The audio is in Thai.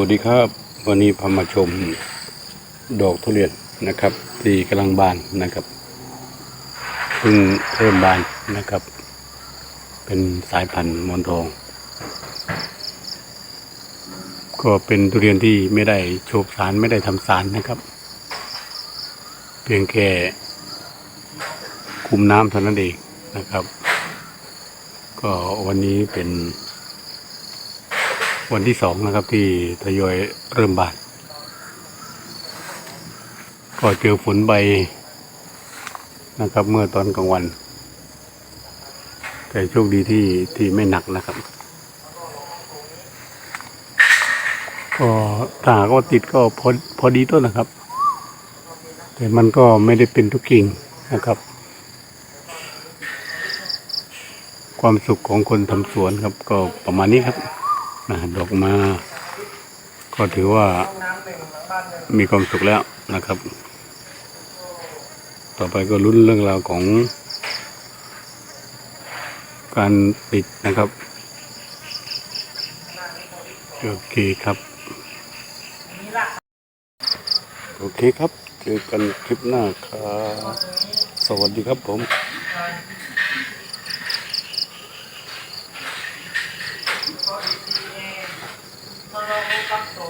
วัสดีครับ วันนี้พามาชมดอกทุเรียนนะครับ ที่กำลังบานนะครับเพิ่งเริ่มบานนะครับ เป็นสายพันธุ์มอนทอง ก็เป็นทุเรียนที่ไม่ได้โฉบสารไม่ได้ทำสารนะครับ เพียงแค่คุมน้ำเท่านั้นเองนะครับ ก็วันนี้เป็น วันที่สองนะครับที่ทยอยเริ่มบานก็เจอฝนใบนะครับ เมื่อตอนกลางวัน แต่โชคดีที่ที่ไม่หนักนะครับ ก็ถ้ากว่าติดก็พอพอดีต้นนะครับ แต่มันก็ไม่ได้เป็นทุกกิ่งนะครับ ความสุขของคนทำสวนครับก็ประมาณนี้ครับ นะดอกมา ก็ถือว่ามีความสุขแล้วนะครับ ต่อไปก็รุ่นเรื่องราวของ การติดนะครับโอเคครับ โอเคครับเจอกันคลิปหน้าครับสวัสดีครับผม mga utak to,